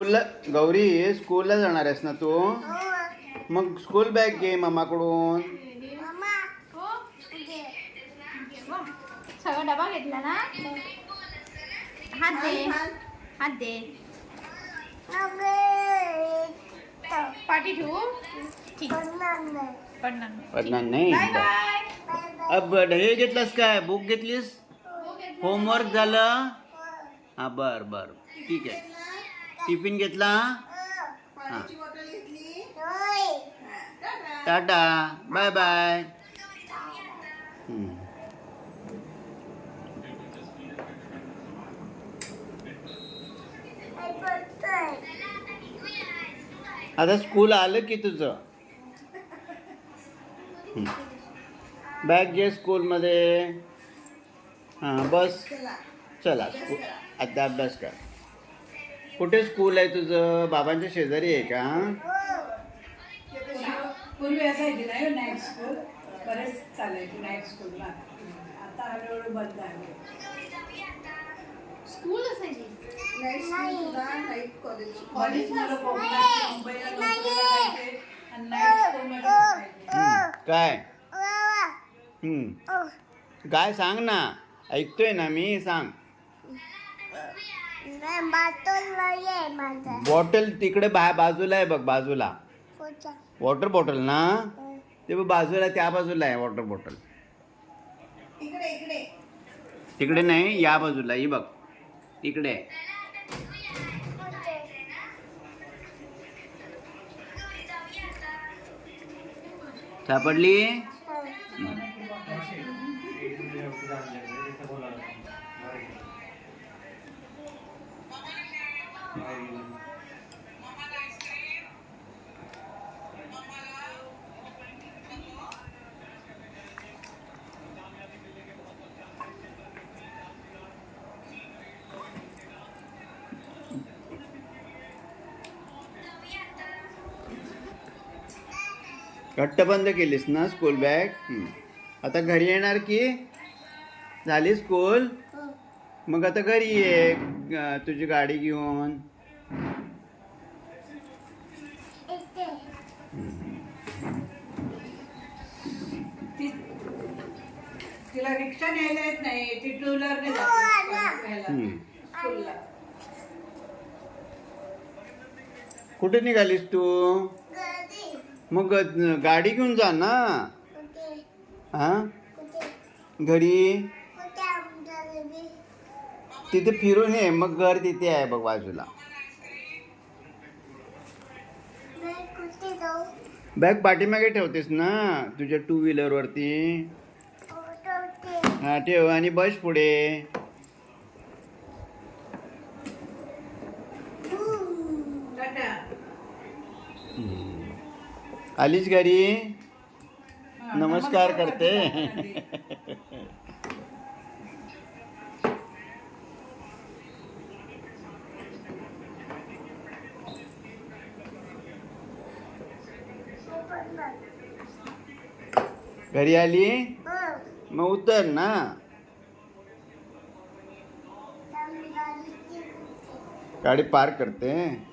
स्कूलला गौरी स्कूलला जाणार आहेस ना तू? मग स्कूल बॅग घे मामाकडून. सगळा डबा घेतला ना? हात दे हात दे. पाठी ठेवू? ठीक. पडणार नाही. पडणार नाही. Bye bye. अब हे घेतलंस काय? बुक घेतलीस? होमवर्क झालं? हा बर बर. ठीक आहे. टिफिन घेतला? हा टाटा. Bye bye. आता स्कूल आलं की तुझं. बॅग घे स्कूलमध्ये हां बस. चला. स्कूल आता अभ्यास कर. कुठे स्कूल आहे तुझं? बाबांच्या शेजारी आहे का? पूर्वी असायची नाही नाईट स्कूल बरेच चालायची नाईट स्कूलला आता हळूहळू बंद आहे. स्कूल असायची बरीच मुलं कोकणात मुंबईला नोकरीला जायचे आणि नाईट स्कूलमध्ये शिकायचे. हम्म. काय? हम्म. काय सांग ना? ऐकतोय ना मी सांग. बॉटल तिकडे बा बाजूला आहे बघ बाजूला. वॉटर बॉटल ना? ते बघ बाजूला त्या बाजूला आहे वॉटर बॉटल तिकडे नाही या बाजूला ही बघ. तिकडे. आहे. सापडली घट्ट बंद केलीस ना स्कूल बॅग. आता घरी येणार की? झाली स्कूल मग आता घरी ये तुझी गाडी घेऊन. ती- तिला रिक्षा न्यायला येत नाही ती टू व्हीलरने जाते. हम्म. स्कूलला कुठे निघालीस तू? मग गाडी घेऊन जा ना. हा? घरी? तिथे फिरून ये मग घर तिथे आहे बघ बाजूला. बॅग पाठीमागे ठेवतेस ना तुझ्या टू व्हीलर वरती. हा ठेव आणि बस पुढे टाटा आलीच घरी नमस्कार करते. करते. घरी आली? मग उतर ना. गाडी पार्क करते.